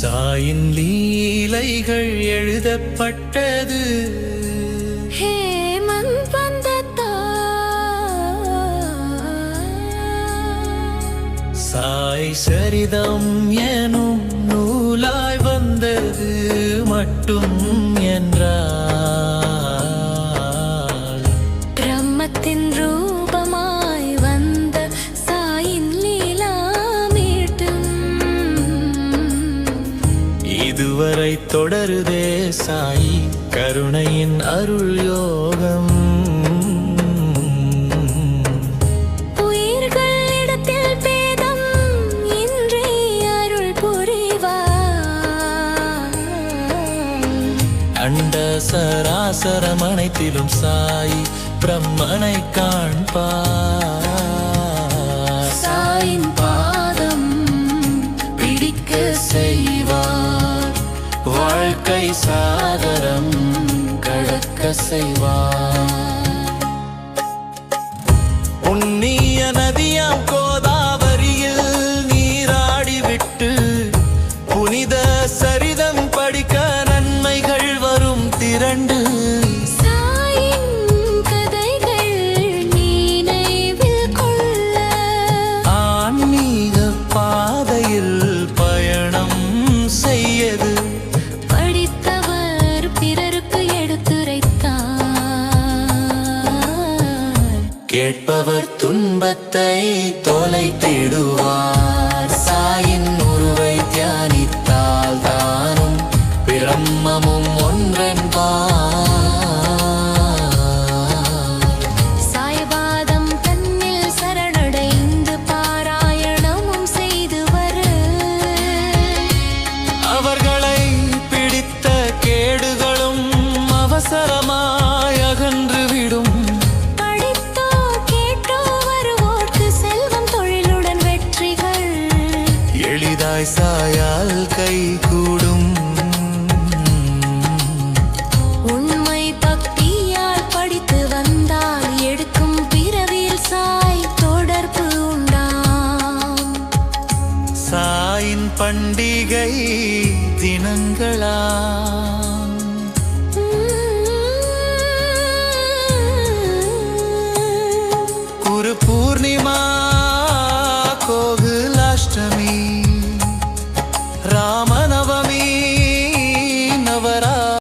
சாயின் லீலைகள் எழுதப்பட்டது. ஹேமந்த் வந்த சாய் சரிதம் எனும் நூலாய் வந்தது மட்டும் என்றார் இதுவரை தொடருதே சாய் கருணையின் அருள் யோகம். அண்ட சராசரம் அனைத்திலும் சாய் பிரம்மனை காண்பார். வாழ்க்கை சாதரம் கழக்க செய்வார் புண்ணிய நதியாம் கோதாவரியில் நீராடிவிட்டு புனித சரிதம் படிக்க நன்மைகள் வரும் திரண்டு கேட்பவர் துன்பத்தை தொலைத்திடுவார் சாயின் உருவை தியானித்தால் தானும் பிரம்மமும் ஒன்றென்பார். சாயபாதம் தன்னில் சரணடைந்து பாராயணமும் செய்து வர. அவர்களை பிடித்த கேடுகளும் அவசரமாய் அகன்றுவிடும் படித்தோ எளிதாய் சாயால் கை கூடும். உண்மை பக்தியால் படித்து வந்தால் எடுக்கும் பிறவியில் சாய் தொடர்பு உண்டாம். சாயின் பண்டிகை தினங்களா?